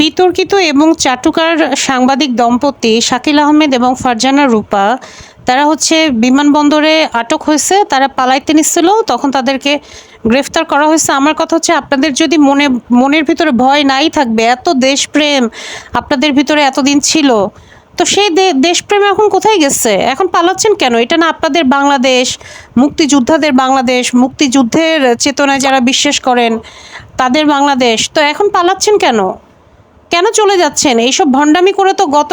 বিতর্কিত এবং চাটুকার সাংবাদিক দম্পতি শাকিল আহমেদ এবং ফারজানা রূপা, তারা হচ্ছে বিমানবন্দরে আটক হয়েছে, তারা পালাইতে নিচ্ছিল, তখন তাদেরকে গ্রেফতার করা হয়েছে। আমার কথা হচ্ছে, আপনাদের যদি মনে, মনের ভিতরে ভয় নাই থাকবে, এত দেশপ্রেম আপনাদের ভিতরে এতদিন ছিল, তো সেই দেশপ্রেম এখন কোথায় গেছে? এখন পালাচ্ছেন কেন? এটা না আপনাদের বাংলাদেশ, মুক্তিযোদ্ধাদের বাংলাদেশ, মুক্তিযুদ্ধের চেতনায় যারা বিশ্বাস করেন, তাদের বাংলাদেশ, তো এখন পালাচ্ছেন কেন? কেন চলে যাচ্ছেন? এইসব ভণ্ডামি করে তো গত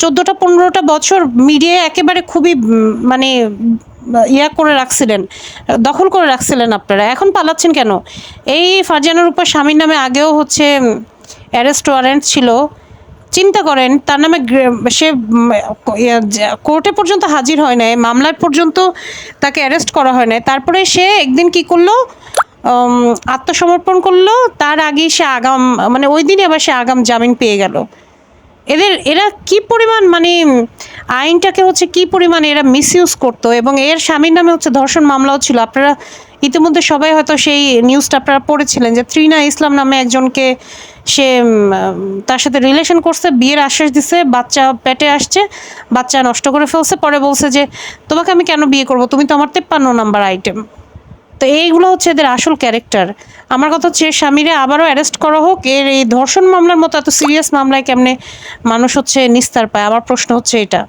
চোদ্দোটা, পনেরোটা বছর মিডিয়া একেবারে খুবই মানে ইয়া করে রাখছিলেন, দখল করে রাখছিলেন আপনারা। এখন পালাচ্ছেন কেন? এই ফারজানার উপর স্বামীর নামে আগেও হচ্ছে অ্যারেস্ট ওয়ারেন্ট ছিল। চিন্তা করেন, তার নামে সে কোর্টে পর্যন্ত হাজির হয় নাই, মামলায় পর্যন্ত তাকে অ্যারেস্ট করা হয় নাই। তারপরে সে একদিন কি করল? আত্মসমর্পণ করল, তার আগেই সে আগাম মানে ওই দিনই আবার সে আগাম জামিন পেয়ে গেল। এদের, এরা কি পরিমাণ মানে আইনটাকে হচ্ছে কি পরিমাণ এরা মিসইউজ করতো এবং এর স্বামীর নামে হচ্ছে ধর্ষণ মামলাও ছিল। আপনারা ইতিমধ্যে সবাই হয়তো সেই নিউজটা আপনারা পড়েছিলেন যে ত্রিনা ইসলাম নামে একজনকে সে তার সাথে রিলেশন করছে, বিয়ের আশ্বাস দিছে, বাচ্চা পেটে আসছে, বাচ্চা নষ্ট করে ফেলছে, পরে বলছে যে, তোমাকে আমি কেন বিয়ে করব? তুমি তো আমার তেপ্পান্ন নাম্বার আইটেম তো এইগুলো হচ্ছে এদের আসল ক্যারেক্টার। আমার কথা হচ্ছে স্বামীরে আবারও অ্যারেস্ট করা হোক, এর এই ধর্ষণ মামলার মতো এত সিরিয়াস মামলায় কেমনে মানুষ হচ্ছে নিস্তার পায়? আমার প্রশ্ন হচ্ছে এটা।